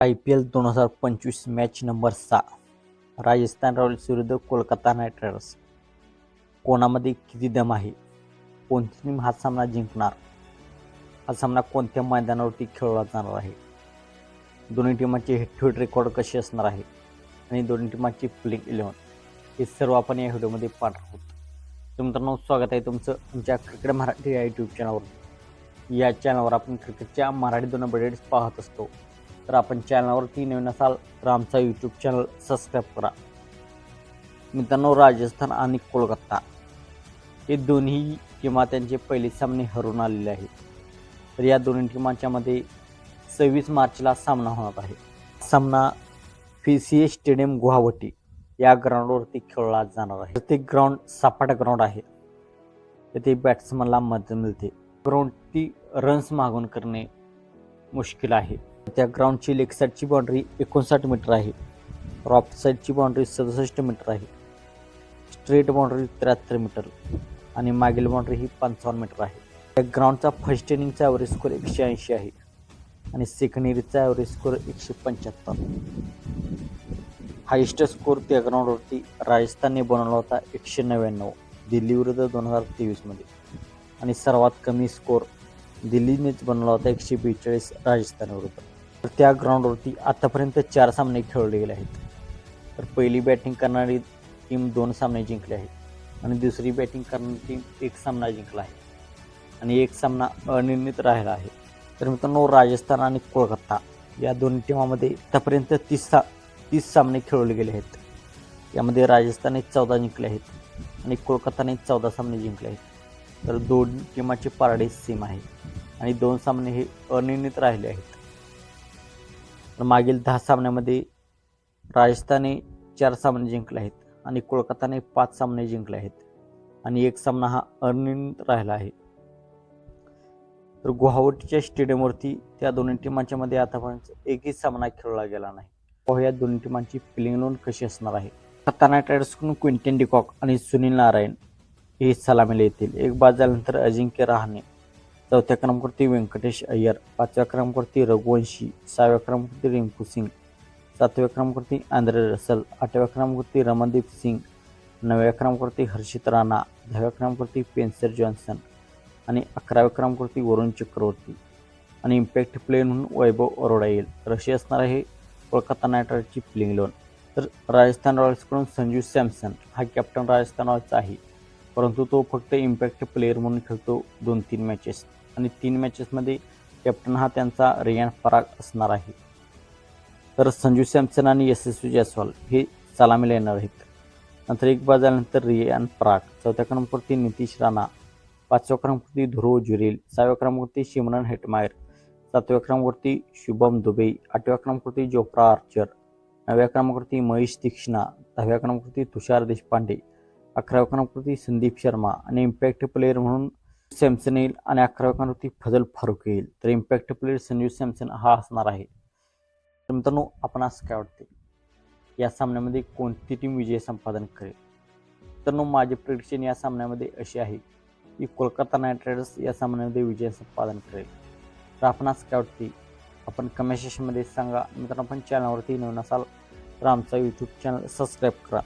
I P L दोन हजार पंचवीस मॅच नंबर सहा. राजस्थान रॉयल्स विरुद्ध कोलकाता नाईट रायडर्स. कोणामध्ये किती दम आहे? कोणती टीम हा सामना जिंकणार? हा सामना कोणत्या मैदानावरती खेळला जाणार आहे? दोन्ही टीमांचे हेड टू हेड रेकॉर्ड कसे असणार आहे? आणि दोन्ही टीमांची प्लेइंग इलेव्हन हे सर्व आपण या व्हिडिओमध्ये पाहणार आहोत. तर मित्रांनो स्वागत आहे तुमचं आमच्या क्रिकेट मराठी या यूट्यूब चॅनलवर या चॅनलवर आपण क्रिकेटच्या मराठी दोन अपडेट्स पाहत असतो. तर आपण चॅनलवरती नवीन असाल तर आमचा यूट्यूब चॅनल सबस्क्राईब करा. मित्रांनो राजस्थान आणि कोलकाता हे दोन्ही टीमा त्यांचे पहिले सामने हरवून आलेले आहेत. तर या दोन्ही टीमांच्यामध्ये सव्वीस मार्चला सामना होणार आहे. सामना P C A stadium Guwahati या ग्राउंडवरती खेळला जाणार आहे. ते ग्राउंड सपाट ग्राउंड आहे. तेथे बॅट्समनला मदत मिळते. ग्राउंडची रन्स मागून करणे मुश्किल आहे. त्या ग्राउंडची लेग साईडची बाउंड्री एकोणसाठ मीटर आहे. रॉप साईडची बाउंड्री सदुसष्ट मीटर आहे. स्ट्रेट बाउंड्री त्र्याहत्तर मीटर आणि मागील बाउंड्री ही पंचावन्न मीटर आहे. त्या ग्राउंडचा फर्स्ट इनिंगचा ॲव्हरेज स्कोर एकशे ऐंशी आहे आणि सेकंड इनिंगचा ॲव्हरेज स्कोर एकशे पंच्याहत्तर. हायेस्ट स्कोर त्या ग्राउंडवरती राजस्थानने बनवला होता एकशे नव्याण्णव दिल्लीविरुद्ध दोन हजार तेवीसमध्ये आणि सर्वात कमी स्कोर दिल्लीनेच बनवला होता एकशे बेचाळीस राजस्थानविरुद्ध तर त्या ग्राउंडवरती आतापर्यंत चार सामने खेळले गेले आहेत. तर पहिली बॅटिंग करणारी टीम दोन सामने जिंकले आहेत. आणि दुसरी बॅटिंग करणारी टीम एक सामना जिंकला आहे. आणि एक सामना अनिर्णित राहिला आहे. तर मित्रांनो राजस्थान आणि कोलकाता या दोन्ही टीमामध्ये आतापर्यंत तीस सा तीस सामने खेळवले गेले आहेत. यामध्ये राजस्थानने चौदा जिंकले आहेत आणि कोलकाताने चौदा सामने जिंकले आहेत. तर दोन टीमाचे पारडे सेम आहे. आणि दोन सामने हे अनिर्णित राहिले आहेत. मागील दहा सामन्यामध्ये राजस्थानने चार सामने जिंकले आहेत आणि कोलकाताने पाच सामने जिंकले आहेत. आणि एक सामना हा अनिर्णित राहिला आहे. तर गुवाहाटीच्या स्टेडियमवरती त्या दोन्ही टीमांच्या मध्ये आतापर्यंत एकही सामना खेळला गेला नाही. पाहूया या दोन्ही टीमांची फिलिंग लोन कशी असणार आहे. कोलकाता नाईट रायडर्सकडून क्विंटन डिकॉक आणि सुनील नारायण हे सलामीला येतील. एक बाद झाल्यानंतर अजिंक्य रहाणे चौथ्या क्रमांकावरती व्यंकटेश अय्यर पाचव्या क्रमांकावरती रघुवंशी सहाव्या क्रमांकावरती रिंकू सिंग सातव्या क्रमांकावरती आंध्रे रसल आठव्या क्रमांकावरती रमनदीप सिंग नवव्या क्रमांकावरती हर्षित राणा दहाव्या क्रमांकावरती पेन्सर जॉन्सन आणि अकराव्या क्रमांकावरती वरुण चक्रवर्ती. आणि इम्पॅक्ट प्लेयर म्हणून वैभव अरोडा येईल. रशी असणार आहे कोलकाता नाईट रायडर्सची प्लेइंग लोन तर राजस्थान रॉयल्सकडून संजू सॅमसन हा कॅप्टन राजस्थान रॉयल्सचा आहे. परंतु तो फक्त इम्पॅक्ट प्लेयर म्हणून खेळतो दोन तीन मॅचेस आणि तीन मॅचेसमध्ये कॅप्टन हा त्यांचा रियान पराग असणार आहे. तर संजू सॅमसन आणि यशस्वी जयस्वाल हे सलामीला येणार आहेत. नंतर एक बाद झाल्यानंतर रियान पराग चौथ्या क्रमांकावरती नितीश राणा. पाचव्या क्रमांकावरती ध्रुव जुरेल. सहाव्या क्रमांकावरती शिमरन हेटमायर. सातव्या क्रमांकावरती शुभम दुबे. आठव्या क्रमांकावरती जोफ्रा आर्चर. नवव्या क्रमांकावरती महेश दीक्षिणा. दहाव्या क्रमांकावरती तुषार देशपांडे. अकराव्या क्रमांकावरती संदीप शर्मा. आणि इम्पॅक्ट प्लेयर म्हणून सॅमसन येईल आणि अकराव्या क्रमांकावरती फजल फारुक येईल. तर इम्पॅक्ट प्लेअर संजू सॅमसन हा असणार आहे. तर मित्रांनो आपण असं काय वाटते या सामन्यामध्ये कोणती टीम विजय संपादन करेल? मित्रांनो माझे प्रिडिक्शन या सामन्यामध्ये अशी आहे की कोलकाता नाईट रायडर्स या सामन्यामध्ये विजय संपादन करेल. तर आपण असं काय वाटते आपण कमेंट सेक्शनमध्ये सांगा. मित्रांनो आपण चॅनलवरती नवीन असाल तर आमचा यूट्यूब चॅनल सबस्क्राईब करा.